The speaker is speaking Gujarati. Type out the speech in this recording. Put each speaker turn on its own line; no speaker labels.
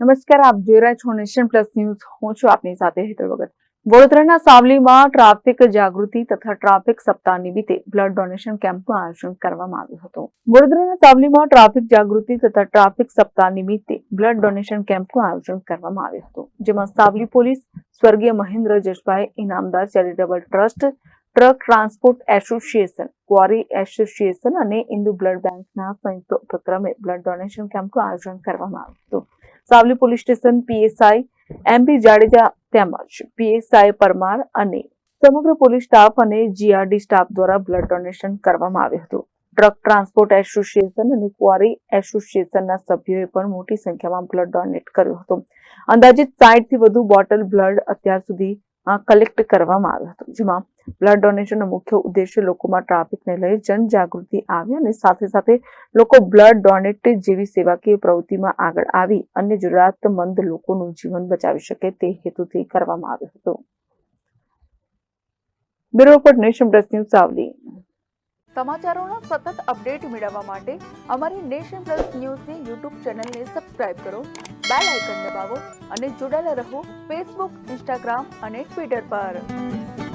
નમસ્કાર, આપ જોઈ રહ્યા છો નેશન પ્લસ ન્યૂઝ. હું છું આપની સાથે હેતર વગર વડોદરાના સાવલીમાં ટ્રાફિક જાગૃતિ તથા ટ્રાફિક સપ્તાહ નિમિત્તે બ્લડ ડોનેશન કેમ્પનું આયોજન કરવામાં આવ્યું હતું. વડોદરાના સાવલીમાં ટ્રાફિક જાગૃતિ તથા ટ્રાફિક સપ્તાહ નિમિત્તે બ્લડ ડોનેશન કેમ્પનું આયોજન કરવામાં આવ્યું હતું. જેમાં Savli police, સ્વર્ગીય Mahendra Jashbhai Inamdar charitable trust, truck transport association, quarry association અને ઇન્દુ બ્લડ બેંકના સંયુક્ત ઉપક્રમે બ્લડ ડોનેશન કેમ્પનું આયોજન કરવામાં આવ્યું હતું. Savli police station, PSI MP Jadeja તેમજ પીએસઆઈ પરમાર અને સમગ્ર પોલીસ સ્ટાફ અને જીઆરડી સ્ટાફ દ્વારા બ્લડ ડોનેશન કરવામાં આવ્યું હતું. ટ્રક ટ્રાન્સપોર્ટ એસોસિએશન અને ક્વારી એસોસિએશનના સભ્યોએ પણ મોટી સંખ્યામાં બ્લડ ડોનેટ કર્યું હતું. અંદાજિત સાઠથી વધુ બોટલ બ્લડ અત્યાર સુધી કલેક્ટ કરવામાં આવ્યું હતું, જેમાં બ્લડ ડોનેશનનો મુખ્ય ઉદ્દેશ્ય લોકોમાં ટ્રાફિકને લઈ જનજાગૃતિ આવે અને સાથે સાથે લોકો બ્લડ ડોનેટ જેવી સેવાકીય પ્રવૃત્તિમાં આગળ આવી અન્ય જરૂરિયાતમંદ લોકોનું જીવન બચાવી શકે તે હેતુથી કરવામાં આવ્યો હતો. Bureau report nation plus news Savli.
સમાચારોના સતત અપડેટ મેળવવા માટે અમારી નેશન પ્લસ ન્યૂઝની યુટ્યુબ ચેનલને સબસ્ક્રાઇબ કરો, બેલ આઇકન દબાવો અને જોડાયેલા રહો ફેસબુક ઇન્સ્ટાગ્રામ અને ટ્વિટર પર.